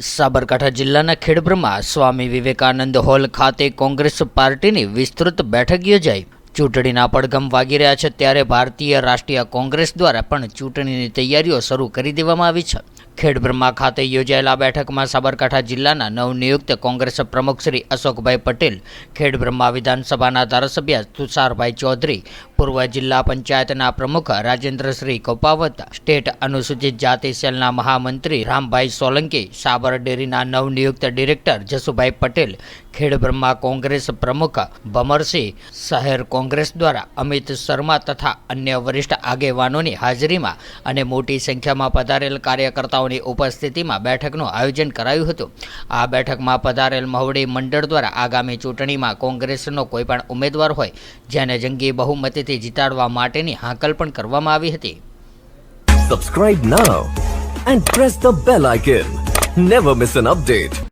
સાબરકાંઠા જિલ્લાના ખેડબ્રમાં સ્વામી વિવેકાનંદ હોલ ખાતે કોંગ્રેસ પાર્ટીની વિસ્તૃત બેઠક યોજાઈ. ચૂંટણીના પડઘમ વાગી રહ્યા છે ત્યારે ભારતીય રાષ્ટ્રીય કોંગ્રેસ દ્વારા પણ ચૂંટણીની તૈયારીઓ શરૂ કરી દેવામાં આવી છે. ખેડબ્રહ્મા ખાતે યોજાયેલા બેઠકમાં સાબરકાંઠા જિલ્લાના નવનિયુક્ત કોંગ્રેસ પ્રમુખ શ્રી અશોકભાઈ પટેલ, ખેડબ્રહ્મા વિધાનસભાના ધારાસભ્ય તુષારભાઈ ચૌધરી, પૂર્વ જિલ્લા પંચાયતના પ્રમુખ રાજેન્દ્રશ્રી કોપાવત, સ્ટેટ અનુસૂચિત જાતિ સેલના મહામંત્રી રામભાઈ સોલંકી, સાબર ડેરીના નવનિયુક્ત ડિરેક્ટર જસુભાઈ પટેલ, ખેડબ્રહ્મા કોંગ્રેસ પ્રમુખ ભમરસિંહ, શહેર કોંગ્રેસ દ્વારા અમિત શર્મા તથા અન્ય વરિષ્ઠ આગેવાનોની હાજરીમાં અને મોટી સંખ્યામાં પધારેલ કાર્યકર્તાઓની ઉપસ્થિતિમાં બેઠકનું આયોજન કરાયું હતું. આ બેઠકમાં પધારેલ મહુડી મંડળ દ્વારા આગામી ચૂંટણીમાં કોંગ્રેસનો કોઈપણ ઉમેદવાર હોય, જેને જંગી બહુમતીથી જીતાડવા માટેની હાકલ પણ કરવામાં આવી હતી. Subscribe now and press the bell icon never miss an update.